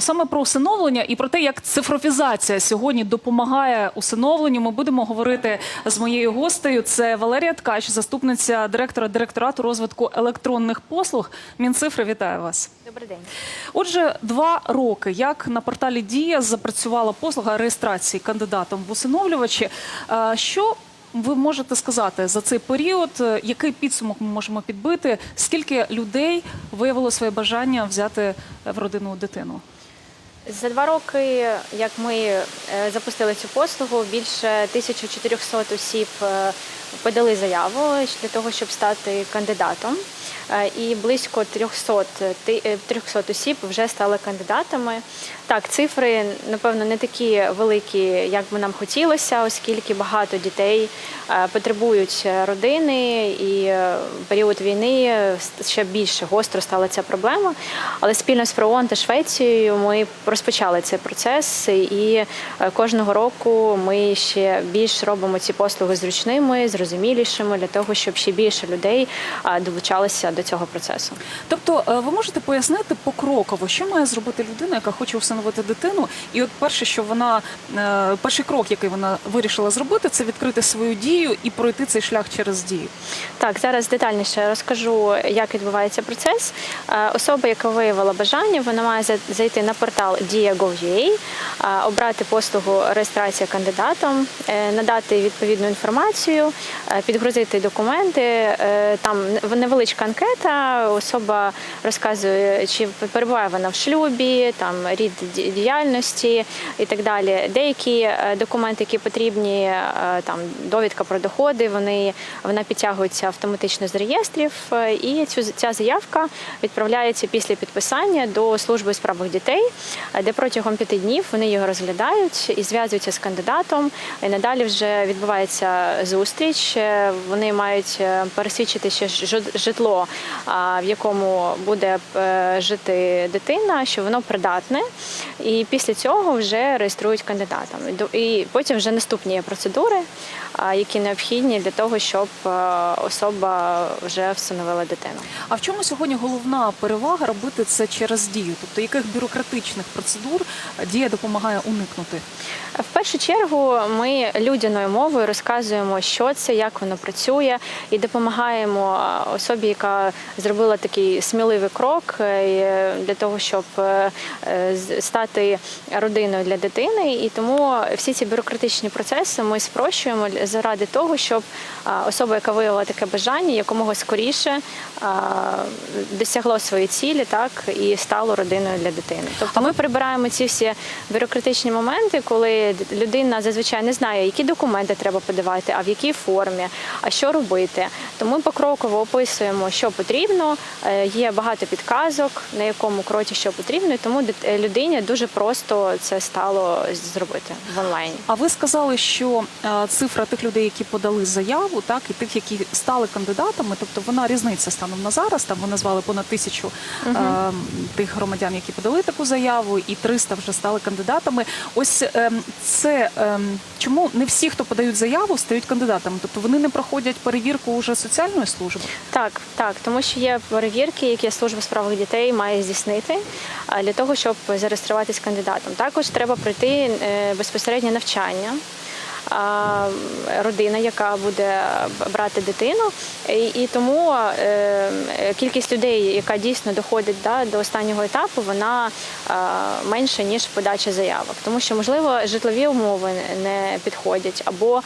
Саме про усиновлення і про те, як цифровізація сьогодні допомагає усиновленню. Ми будемо говорити з моєю гостею. Це Валерія Ткач, заступниця директора директорату розвитку електронних послуг. Мінцифри, вітаю вас. Добрий день. Отже, два роки як на порталі Дія запрацювала послуга реєстрації кандидатом в усиновлювачі. Е, Що ви можете сказати за цей період? Е, Який підсумок ми можемо підбити? Скільки людей виявило своє бажання взяти в родину дитину? За два роки, як ми е, запустили цю послугу, більше 1400 осіб е, подали заяву для того, щоб стати кандидатом. Е, І близько 300, ти- е, 300 осіб вже стали кандидатами. Так, цифри, напевно, не такі великі, як би нам хотілося, оскільки багато дітей е, потребують родини, і в період війни ще більше гостро стала ця проблема. Але спільно з ПРООН та Швецією ми розпочали цей процес, і кожного року ми ще більш робимо ці послуги зручними, зрозумілішими для того, щоб ще більше людей долучалися до цього процесу. Тобто, е, ви можете пояснити покроково, що має зробити людина, яка хоче усиновити дитину, і от перше, що вона е, перший крок, який вона вирішила зробити, це відкрити свою дію і пройти цей шлях через дію. Так, зараз детальніше розкажу, як відбувається процес. Е, Особа, яка виявила бажання, вона має за- зайти на портал Dia.gov.ua, е, обрати послугу реєстрація кандидатом, надати відповідну інформацію, підгрузити документи. Е, Там невеличка анкета. Особа розказує, чи перебуває вона в шлюбі, там рід діяльності і так далі. Деякі е, документи, які потрібні, е, там довідка про доходи, вони вона підтягується автоматично з реєстрів, е, і цю ця заявка відправляється після підписання до служби справах дітей, е, де протягом п'яти днів вони його розглядають і зв'язуються з кандидатом. І надалі вже відбувається зустріч. Е, Вони мають е, пересвідчити ще жит- житло, в якому буде е, жити дитина, що воно придатне. І після цього вже реєструють кандидатом. І потім вже наступні процедури, які необхідні для того, щоб е, особа вже встановила дитину. А в чому сьогодні головна перевага робити це через дію? Тобто яких бюрократичних процедур дія допомагає уникнути? В першу чергу ми людяною мовою розказуємо, що це, як воно працює, і допомагаємо особі, яка зробила такий сміливий крок е, для того, щоб е, е, стати родиною для дитини. І тому всі ці бюрократичні процеси ми спрощуємо заради того, щоб особа, яка виявила таке бажання, якомога скоріше досягло своєї цілі, так і стало родиною для дитини. Тобто ми прибираємо ці всі бюрократичні моменти, коли людина зазвичай не знає, які документи треба подавати, а в якій формі, а що робити. То ми покроково описуємо, що потрібно. Е, Є багато підказок, на якому кроці що потрібно, і тому е, людині дуже просто це стало зробити в онлайні. А ви сказали, що е, цифра тих людей, які подали заяву, так і тих, які стали кандидатами, тобто вона різниця станом на зараз. Там ви назвали понад тисячу е, тих громадян, які подали таку заяву, і 300 вже стали кандидатами. Ось е, це е, чому не всі, хто подають заяву, стають кандидатами? Тобто вони не проходять перевірку уже соціальної служби. Так, так, тому що є перевірки, які служба справах дітей має здійснити для того, щоб зареєструватись кандидатом. Також треба пройти е, безпосереднє навчання. Родина, яка буде брати дитину, і, тому е, кількість людей, яка дійсно доходить до останнього етапу, вона менша ніж подача заявок, тому що можливо житлові умови не підходять, або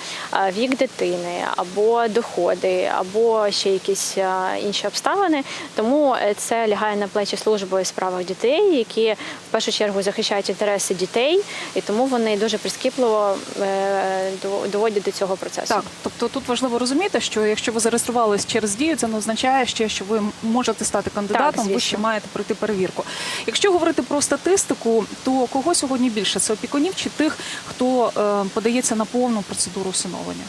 вік дитини, або доходи, або ще якісь інші обставини. Тому е, це лягає на плечі служби у справах дітей, які в першу чергу захищають інтереси дітей, і тому вони дуже прискіпливо е, доводять до цього процесу. Так, тобто тут важливо розуміти, що якщо ви зареєструвались через дію, це не означає ще, що ви можете стати кандидатом, ви звісно. ще маєте пройти перевірку. Якщо говорити про статистику, то кого сьогодні більше? Це опікунів чи тих, хто е, подається на повну процедуру усиновлення?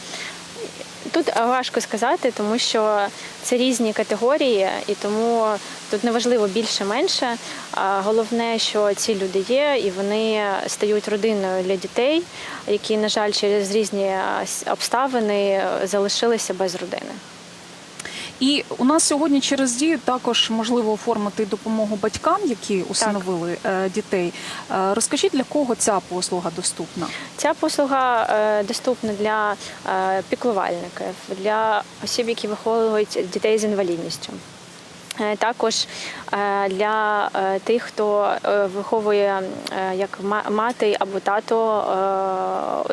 Тут важко сказати, тому що це різні категорії, і тому тут неважливо більше-менше. А Головне, що ці люди є, і вони стають родиною для дітей, які, на жаль, через різні обставини залишилися без родини. І у нас сьогодні через дію також можливо оформити допомогу батькам, які усиновили так. дітей. Е, Розкажіть, для кого ця послуга доступна? Ця послуга е, доступна для е, піклувальників, для осіб, які виховують дітей з інвалідністю. Е, Також е, для е, тих, хто виховує як мати або тато,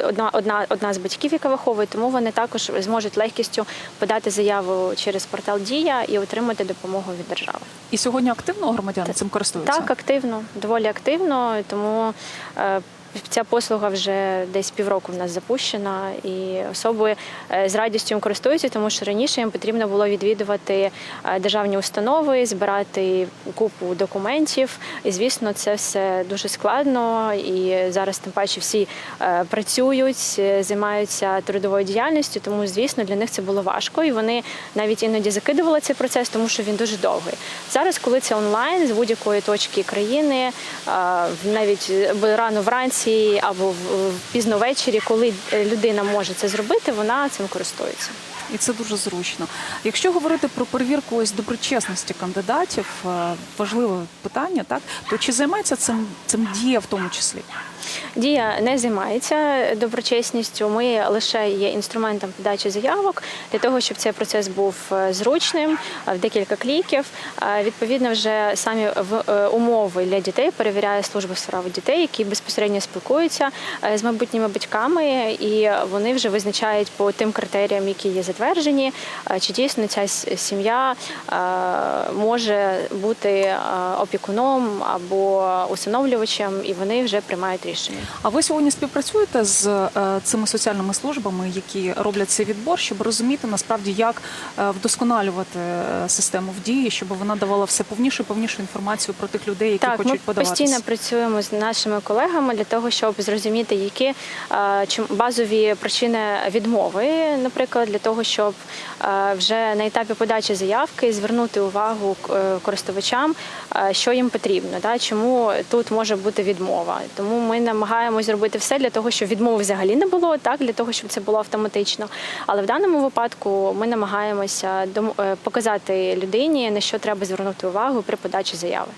одна, одна, одна з батьків, яка виховує, тому вони також зможуть легкістю подати заяву через портал Дія і отримати допомогу від держави. І сьогодні активно громадяни цим користуються? Так, активно, доволі активно, тому ця послуга вже десь півроку в нас запущена, і особи е, з радістю користуються, тому що раніше їм потрібно було відвідувати е, державні установи, збирати купу документів. І звісно, це все дуже складно. І зараз тим паче всі е, працюють, займаються трудовою діяльністю, тому звісно для них це було важко. І вони навіть іноді закидували цей процес, тому що він дуже довгий. Зараз, коли це онлайн з будь-якої точки країни, навіть рано вранці або в- в- пізно ввечері, коли е, людина може це зробити, вона цим користується. І це дуже зручно. Якщо говорити про перевірку ось доброчесності кандидатів, е, важливе питання, так то чи займається цим цим дія в тому числі? Дія не займається доброчесністю. Ми лише є інструментом подачі заявок для того, щоб цей процес був е, зручним е, в декілька кліків. Е, Відповідно, вже самі умови для дітей перевіряє служба у дітей, які безпосередньо спілкуються з майбутніми батьками, і вони вже визначають по тим критеріям, які є затверджені, чи дійсно ця сім'я може бути опікуном або усиновлювачем, і вони вже приймають рішення. А ви сьогодні співпрацюєте з е, цими соціальними службами, які роблять цей відбор, щоб розуміти насправді, як е, вдосконалювати е, систему в дії, щоб вона давала все повнішу і повнішу інформацію про тих людей, які Так, хочуть ми подаватися? постійно працюємо з нашими колегами для того, щоб зрозуміти, які базові причини відмови, наприклад, для того, щоб вже на етапі подачі заявки звернути увагу користувачам, що їм потрібно, чому тут може бути відмова. Тому ми намагаємось зробити все для того, щоб відмови взагалі не було, так для того, щоб це було автоматично. Але в даному випадку ми намагаємося е, показати людині, на що треба звернути увагу при подачі заяви.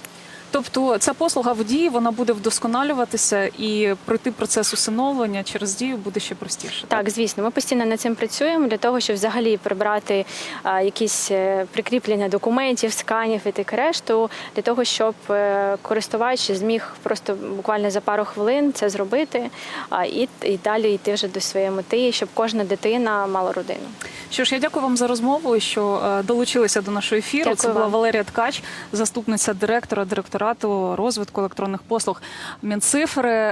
Тобто ця послуга в дії вона буде вдосконалюватися і пройти процес усиновлення через дію буде ще простіше. Так, звісно, ми постійно над цим працюємо для того, щоб взагалі прибрати а, якісь е, прикріплення документів, сканів і таке решту, для того, щоб е, користувач зміг просто буквально за пару хвилин це зробити а, і, і далі йти вже до своєї мети, щоб кожна дитина мала родину. Що ж, я дякую вам за розмову, що е, долучилися до нашого ефіру. Дякую Це була вам. Валерія Ткач, заступниця директора директора директорату розвитку електронних послуг Мінцифри.